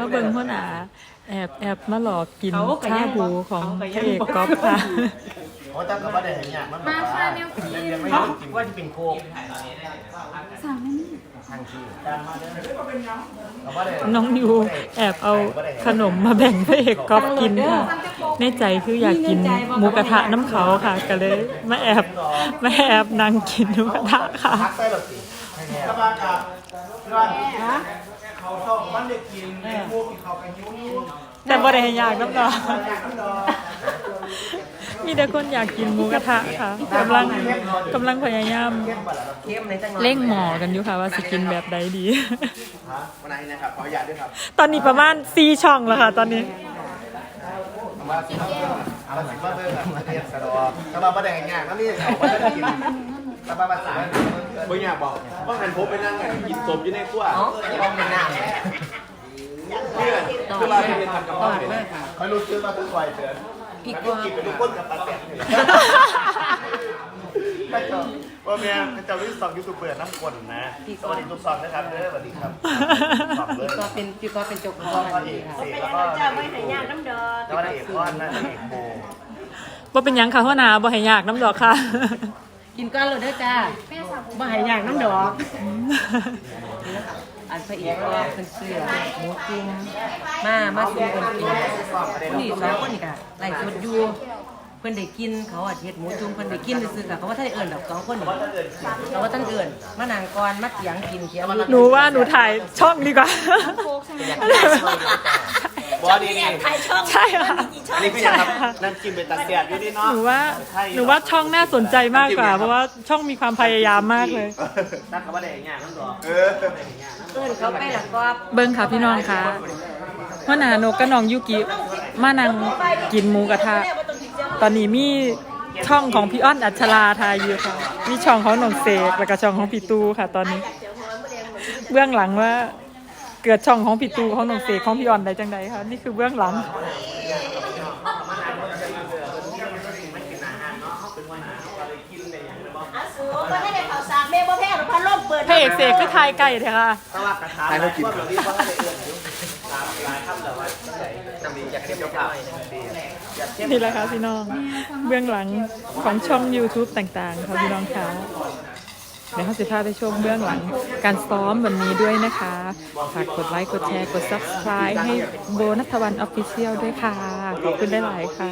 มาเบิ่งหัวหน้าแอบแอบมาหลอกกินชาบูของพระเอกก๊อฟค่ะโอ้ตั้งกับว่าได้เห็นอย่างมันแบบว่าเรียนไม่รู้จริงว่าจะเป็นโคกสั่งไม่นี่ทางที่การมาเดินกับว่าได้น้องยูแอบเอาขนมมาแบ่งพระเอกก๊อฟกินค่ะ ในใจคืออยากกินหมูกระทะน้ำเขาค่ะ ก็เลยมาแอบมาแอบนั่งกินหมูกระทะค่ะพักได้หรอสิสบายกับร้อนเขาชอบมันได้กินพวกเขาไปยิ้วยิ้วแต่บ่ได้ให้อยากน้ำดอกมีแต่คนอยากกินหมูกระทะค่ะกำลังกำลังพยายามเข้มในจังหวะเร่งหมอกันอยู่ค่ะว่าสิกินแบบใดดีวันไหนนะครับขออนุญาตด้วยครับตอนนี้ประมาณ4ช่องแล้วค่ะ ตอนนี้ มาสิเอาสิมาเบิ่งมาเรียนสะดวกสำหรับประเด็นง่ายๆนั่นนี่เขาไม่ได้กินสบายภาษาบ่อยากบอกว่าหันผมไปนั่งกินสมอยู่ในตัวต้องเป็นน้ำเพื่อนคือว่าเรียนทำกับข้าวเนี่ยไม่รู้ซื้อมาเพิ่งไวเดือ นพี่ก็กินเป็นลูกก้นกับปลาแตกเลยไม่จบว่าแม่เจ้าที่สองยูทูบเบอร์น้ำกลนนะสวัสดีทุกสองนะครับเด้อสวัสดีครับสองเลยก็เป็นพี่ก็เป็นเจ้าของก็พอร้านดีนี้ค่ะเสกแล้วก็เจ้าไม่ให้ยากน้ำดอกแล้วก็เอกก้อนนะเอกโบบ่เป็นหยังค่ะหัวหน้าบ่ให้ยากน้ำดอกค่ะ กินก้อนเลยเด้อจ้าบ่ใหายอย่างน้ำดอก อันพระเอกก็เป็นเสื้อหมูจุ่มมามาซื้อกันกินนี่สองคนนี่ค่ะไล่สดอยู่เพิ่นได้กินเขาอาเฮ็ดหมูจุ่มเพิ่นได้กินซื้อๆค่ะเขาว่าท่านเอิ้นดอกสองคนนี่เขาว่าท่านเอิ้นมานางกรมาเสียงกินเสียงหนูว่าหนูถ่ายช่องดีกว่า อดีนี่ใช่ค่ะอันนี้คือยังครับนั่นกินเป็นตาเสียดอยู่นี่เนาะหนูว่าหนูว่าช่องน่าสนใจมากกว่า เพราะว่าช่องมีความพยายามมากเลยนั่นคำว่าได้ง่ายนั่นหรอเออเอิ้นเขาไปแล้วก็เบิ้งค่ะพี่น้องค่ะหัวหน้านกกับน้องยุกิมานั่งกินหมูกระทะตอนนี้มีช่องของพี่อ้อนอัชราทายอยู่ค่ะ มีช่องของหนองเสกแล้วก็ช่องของพี่ตูค่ะ ตอนนี้ เบื้องหลังว่า เกิดช่องของพี่ตูของหนองเสกของพี่อ้อนได้จังใดคะนี่คือเบื้องหลังอาสูก็ให้ได้ข่าวสารแม่บ่แพ้หรอกพัดลมเปิดพระเอกเสกคือทายไก่เถอะค่ะถ้าว่ากระทะให้เขากินแบบนี้เพราะเขาได้เอื้อนอยู่ตามหลายคำแต่ว่าจำดีอยากเข้มกับอยากเข้มนี่แหละค่ะพี่น้อง เบื้องหลังของช่อง YouTube ต่างๆค่ะพี่น้องค่ะ เดี๋ยวเขาจะพาไปชมเบื้องหลัง การซ้อมวันนี้ด้วยนะคะฝากกดไลค์กดแชร์กด Subscribe ให้โบนัทวันออฟฟิเชียลด้วยค่ะ ขอบคุณได้หลายค่ะ